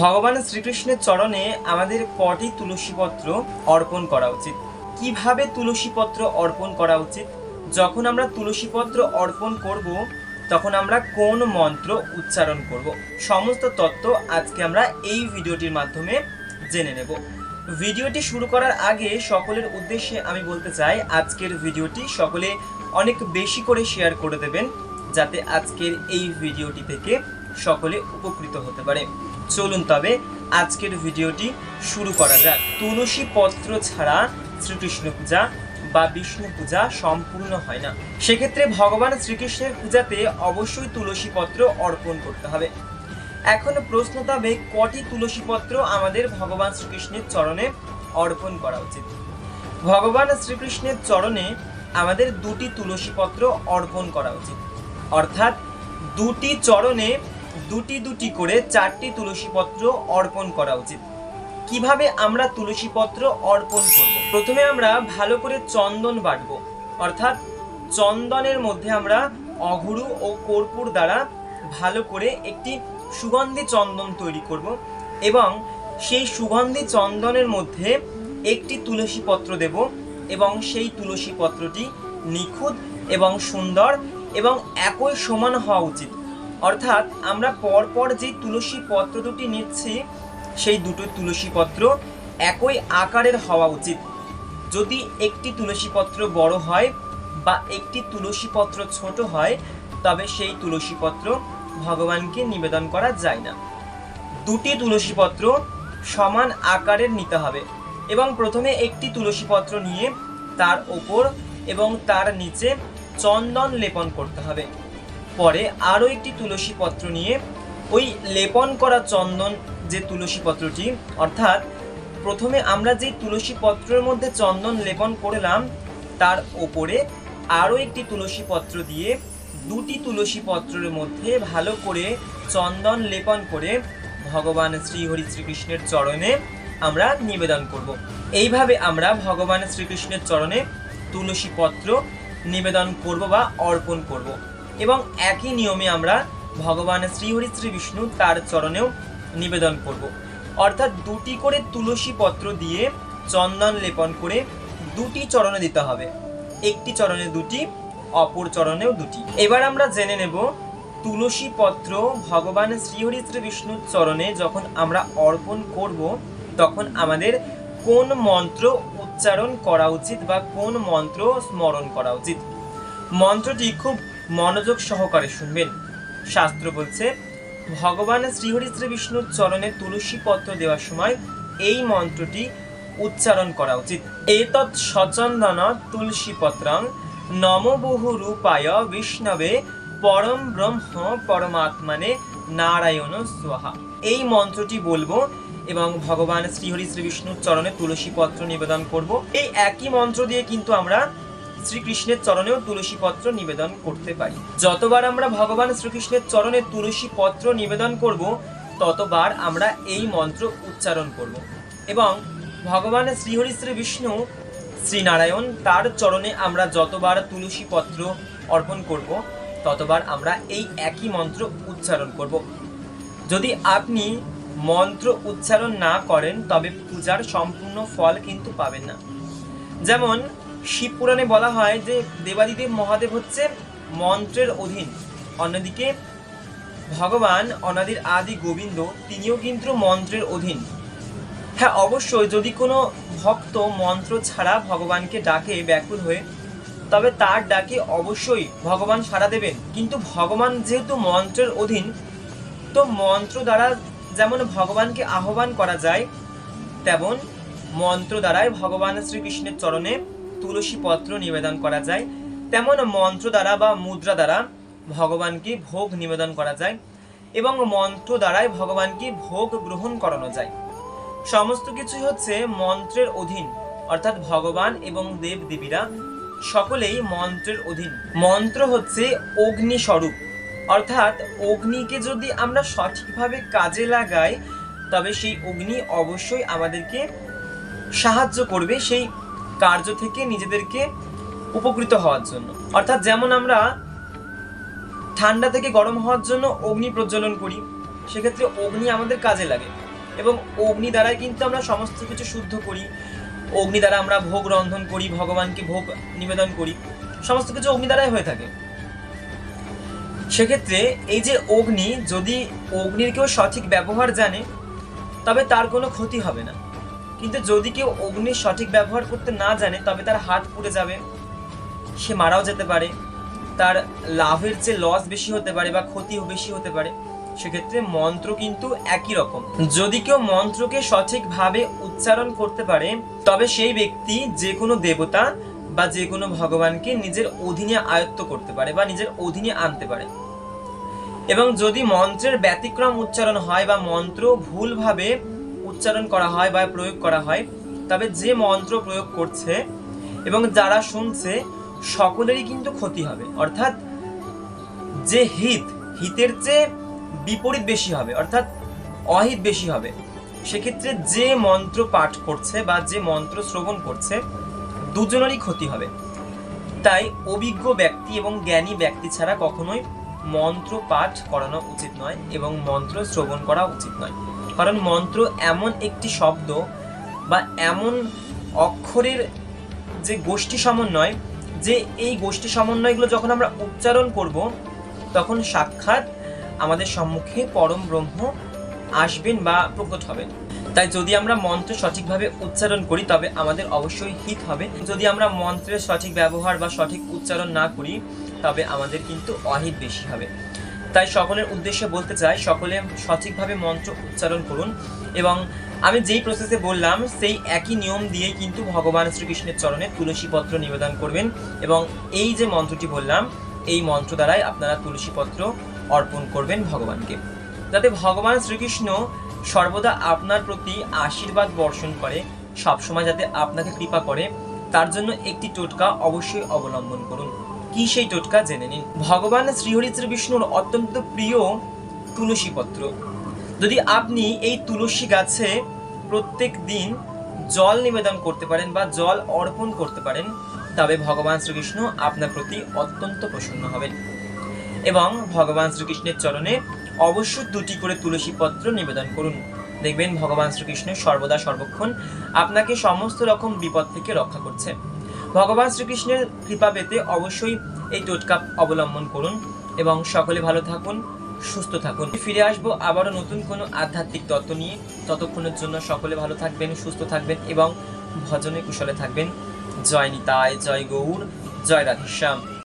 ভগবান শ্রীকৃষ্ণের চরণে আমাদের কটি তুলসীপত্র অর্পণ করা উচিত। কীভাবে তুলসীপত্র অর্পণ করা উচিত? যখন আমরা তুলসীপত্র অর্পণ করব, তখন আমরা কোন মন্ত্র উচ্চারণ করব? সমস্ত তত্ত্ব আজকে আমরা এই ভিডিওটির মাধ্যমে জেনে নেব। ভিডিওটি শুরু করার আগে সকলের উদ্দেশ্যে আমি বলতে চাই, আজকের ভিডিওটি সকলে অনেক বেশি করে শেয়ার করে দেবেন, যাতে আজকের এই ভিডিওটি থেকে সকলে উপকৃত হতে পারে। চলুন তবে আজকের ভিডিওটি শুরু করা যাক। তুলসী পত্র ছাড়া শ্রীকৃষ্ণ পূজা বা বিষ্ণু পূজা সম্পূর্ণ হয় না। সেক্ষেত্রে ভগবান শ্রীকৃষ্ণের পূজাতে অবশ্যই তুলসী পত্র অর্পণ করতে হবে। এখন প্রশ্ন তবে, কটি তুলসী পত্র আমাদের ভগবান শ্রীকৃষ্ণের চরণে অর্পণ করা উচিত? ভগবান শ্রীকৃষ্ণের চরণে আমাদের দুটি তুলসী পত্র অর্পণ করা উচিত। অর্থাৎ দুটি চরণে দুটি দুটি করে চারটি তুলসী পত্র অর্পণ করা উচিত। কীভাবে আমরা তুলসী পত্র অর্পণ করব? প্রথমে আমরা ভালো করে চন্দন বাটব। অর্থাৎ চন্দনের মধ্যে আমরা অঘুরু ও কর্পূর দ্বারা ভালো করে একটি সুগন্ধি চন্দন তৈরি করব এবং সেই সুগন্ধি চন্দনের মধ্যে একটি তুলসী পত্র দেব এবং সেই তুলসী পত্রটি নিখুঁত এবং সুন্দর এবং একই সমান হওয়া উচিত। অর্থাৎ আমরা পরপর যে তুলসী পত্র দুটি নিচ্ছি, সেই দুটো তুলসী পত্র একই আকারের হওয়া উচিত। যদি একটি তুলসী পত্র বড় হয় বা একটি তুলসী পত্র ছোট হয়, তবে সেই তুলসী পত্র ভগবানকে নিবেদন করা যায় না। দুটি তুলসী পত্র সমান আকারের নিতে হবে এবং প্রথমে একটি তুলসী পত্র নিয়ে তার ওপর এবং তার নিচে চন্দন লেপন করতে হবে। পরে আরও একটি তুলসী পত্র নিয়ে ওই লেপন করা চন্দন যে তুলসী পত্রটি, অর্থাৎ প্রথমে আমরা যে তুলসী পত্রের মধ্যে চন্দন লেপন করলাম, তার ওপরে আরও একটি তুলসী পত্র দিয়ে দুটি তুলসী পত্রের মধ্যে ভালো করে চন্দন লেপন করে ভগবান শ্রী হরি শ্রীকৃষ্ণের চরণে আমরা নিবেদন করব। এইভাবে আমরা ভগবান শ্রীকৃষ্ণের চরণে তুলসী পত্র নিবেদন করব বা অর্পণ করব। এবং একই নিয়মে আমরা ভগবান শ্রীহরি শ্রী বিষ্ণু তার চরণেও নিবেদন করব। অর্থাৎ দুটি করে তুলসী পত্র দিয়ে চন্দন লেপন করে দুটি চরণে দিতে হবে। একটি চরণে দুটি, অপর চরণেও দুটি। এবার আমরা জেনে নেব তুলসী পত্র ভগবান শ্রীহরি শ্রী বিষ্ণুর চরণে যখন আমরা অর্পণ করব, তখন আমাদের কোন মন্ত্র উচ্চারণ করা উচিত বা কোন মন্ত্র স্মরণ করা উচিত? মন্ত্রটি খুব মনোযোগ সহকারে শুনবেন। শাস্ত্র বলছে, ভগবান শ্রীহরি শ্রী বিষ্ণুর চরণে তুলসী পত্র দেওয়ার সময় এই মন্ত্রটি উচ্চারণ করা উচিত। এতৎ সচন্দন তুলসী পত্রং নম বহু রূপায় বিষ্ণবে পরম ব্রহ্ম পরমাত্মানে নারায়ণ স্বাহা। এই মন্ত্রটি বলব এবং ভগবান শ্রীহরি শ্রী বিষ্ণুর চরণে তুলসী পত্র নিবেদন করব। এই একই মন্ত্র দিয়ে কিন্তু আমরা শ্রীকৃষ্ণের চরণেও তুলসী পত্র নিবেদন করতে পারি। যতবার আমরা ভগবান শ্রীকৃষ্ণের চরণে তুলসী পত্র নিবেদন করব, ততবার আমরা এই মন্ত্র উচ্চারণ করব। এবং ভগবান শ্রীহরি শ্রী বিষ্ণু, শ্রীনারায়ণ, তার চরণে আমরা যতবার তুলসী পত্র অর্পণ করব, ততবার আমরা এই একই মন্ত্র উচ্চারণ করব। যদি আপনি মন্ত্র উচ্চারণ না করেন, তবে পূজার সম্পূর্ণ ফল কিন্তু পাবেন না। যেমন শিব পুরাণে বলা হয় যে দেবাদিদেব মহাদেব হচ্ছে মন্ত্রের অধীন। অন্যদিকে ভগবান অনাদির আদি গোবিন্দ, তিনিও কিন্তু মন্ত্রের অধীন। হ্যাঁ অবশ্যই যদি কোনো ভক্ত মন্ত্র ছাড়া ভগবানকে ডাকে ব্যাকুল হয়ে, তবে তার ডাকে অবশ্যই ভগবান সাড়া দেবেন। কিন্তু ভগবান যেহেতু মন্ত্রের অধীন, তো মন্ত্র দ্বারা যেমন ভগবানকে আহ্বান করা যায়, তেমন মন্ত্র দ্বারাই ভগবান শ্রীকৃষ্ণের চরণে তুলসী পত্র নিবেদন করা যায়। তেমন মন্ত্র দ্বারা বা মুদ্রা দ্বারা ভগবানকে ভোগ নিবেদন করা যায় এবং মন্ত্র দ্বারাই ভগবানকে ভোগ গ্রহণ করানো যায়। সমস্ত কিছুই হচ্ছে মন্ত্রের অধীন, অর্থাৎ ভগবান এবং দেব দেবীরা সকলেই মন্ত্রের অধীন। মন্ত্র হচ্ছে অগ্নি স্বরূপ অর্থাৎ অগ্নিকে যদি আমরা সঠিকভাবে কাজে লাগাই, তবে সেই অগ্নি অবশ্যই আমাদেরকে সাহায্য করবে, সেই কার্য থেকে নিজেদেরকে উপকৃত হওয়ার জন্য। অর্থাৎ যেমন আমরা ঠান্ডা থেকে গরম হওয়ার জন্য অগ্নি প্রজ্বলন করি, সেক্ষেত্রে অগ্নি আমাদের কাজে লাগে। এবং অগ্নি দ্বারাই কিন্তু আমরা সমস্ত কিছু শুদ্ধ করি। অগ্নি দ্বারা আমরা ভোগ রন্ধন করি, ভগবানকে ভোগ নিবেদন করি, সমস্ত কিছু অগ্নি দ্বারাই হয়ে থাকে। সেক্ষেত্রে এই যে অগ্নি, যদি অগ্নির কেউ সঠিক ব্যবহার জানে, তবে তার কোনো ক্ষতি হবে না। কিন্তু যদি কেউ অগ্নির সঠিক ব্যবহার করতে না জানে, তবে তার হাত পুড়ে যাবে, সে মারাও যেতে পারে, তার লাভের চেয়ে লস বেশি হতে পারে বা ক্ষতি বেশি হতে পারে। সেক্ষেত্রে মন্ত্র কিন্তু একই রকম। যদি কেউ মন্ত্রকে সঠিকভাবে উচ্চারণ করতে পারে, তবে সেই ব্যক্তি যে কোনো দেবতা বা যে কোনো ভগবানকে নিজের অধীনে আয়ত্ত করতে পারে বা নিজের অধীনে আনতে পারে। এবং যদি মন্ত্রের ব্যতিক্রম উচ্চারণ হয় বা মন্ত্র ভুলভাবে উচ্চারণ করা হয় বা প্রয়োগ করা হয়, তবে যে মন্ত্র প্রয়োগ করছে এবং যারা শুনছে, সকলেরই কিন্তু ক্ষতি হবে। অর্থাৎ যে হিত, হিতের চেয়ে বিপরীত বেশি হবে, অর্থাৎ অহিত বেশি হবে, সেক্ষেত্রে যে মন্ত্র পাঠ করছে বা যে মন্ত্র শ্রবণ করছে, দুজনেরই ক্ষতি হবে। তাই অভিজ্ঞ ব্যক্তি এবং জ্ঞানী ব্যক্তি ছাড়া কখনোই মন্ত্র পাঠ করানো উচিত নয় এবং মন্ত্র শ্রবণ করা উচিত নয়। কারণ মন্ত্র এমন একটি শব্দ বা এমন অক্ষরের যে গোষ্ঠী সমন্বয়, যে এই গোষ্ঠী সমন্বয়গুলো যখন আমরা উচ্চারণ করব, তখন সাক্ষাৎ আমাদের সম্মুখে পরম ব্রহ্ম আসবেন বা প্রকট হবেন। তাই যদি আমরা মন্ত্র সঠিকভাবে উচ্চারণ করি, তবে আমাদের অবশ্যই হিত হবে। যদি আমরা মন্ত্রের সঠিক ব্যবহার বা সঠিক উচ্চারণ না করি, তবে আমাদের কিন্তু অহিত বেশি হবে। তাই সকলের উদ্দেশ্যে বলতে চাই, সকলে সঠিকভাবে মন্ত্র উচ্চারণ করুন এবং আমি যেই প্রসেসে বললাম, সেই একই নিয়ম দিয়েই কিন্তু ভগবান শ্রীকৃষ্ণের চরণে তুলসী পত্র নিবেদন করবেন এবং এই যে মন্ত্রটি বললাম, এই মন্ত্র দ্বারাই আপনারা তুলসী পত্র অর্পণ করবেন ভগবানকে। যাতে ভগবান শ্রীকৃষ্ণ সর্বদা আপনার প্রতি আশীর্বাদ বর্ষণ করে, সবসময় যাতে আপনাকে কৃপা করে, তার জন্য একটি টোটকা অবশ্যই অবলম্বন করুন। কি সেই টোটকা জেনে নিন। ভগবান শ্রীহরি শ্রী বিষ্ণুর অত্যন্ত প্রিয় তুলসী পত্র যদি আপনি এই তুলসী গাছে প্রত্যেক দিন জল নিবেদন করতে পারেন বা জল অর্পণ করতে পারেন, তবে ভগবান শ্রীকৃষ্ণ আপনার প্রতি অত্যন্ত প্রসন্ন হবেন। এবং ভগবান শ্রীকৃষ্ণের চরণে অবশ্যই দুটি করে তুলসী পত্র নিবেদন করুন। দেখবেন ভগবান শ্রীকৃষ্ণ সর্বদা সর্বক্ষণ আপনাকে সমস্ত রকম বিপদ থেকে রক্ষা করছে। ভগবান শ্রীকৃষ্ণের কৃপা পেতে অবশ্যই এই টোটকা অবলম্বন করুন এবং সকলে ভালো থাকুন, সুস্থ থাকুন। ফিরে আসব আবারও নতুন কোনো আধ্যাত্মিক তত্ত্ব নিয়ে। ততক্ষণের জন্য সকলে ভালো থাকবেন, সুস্থ থাকবেন এবং ভজনে কুশলে থাকবেন। জয় নিতায় জয় গৌর, জয় রাধেশ্যাম।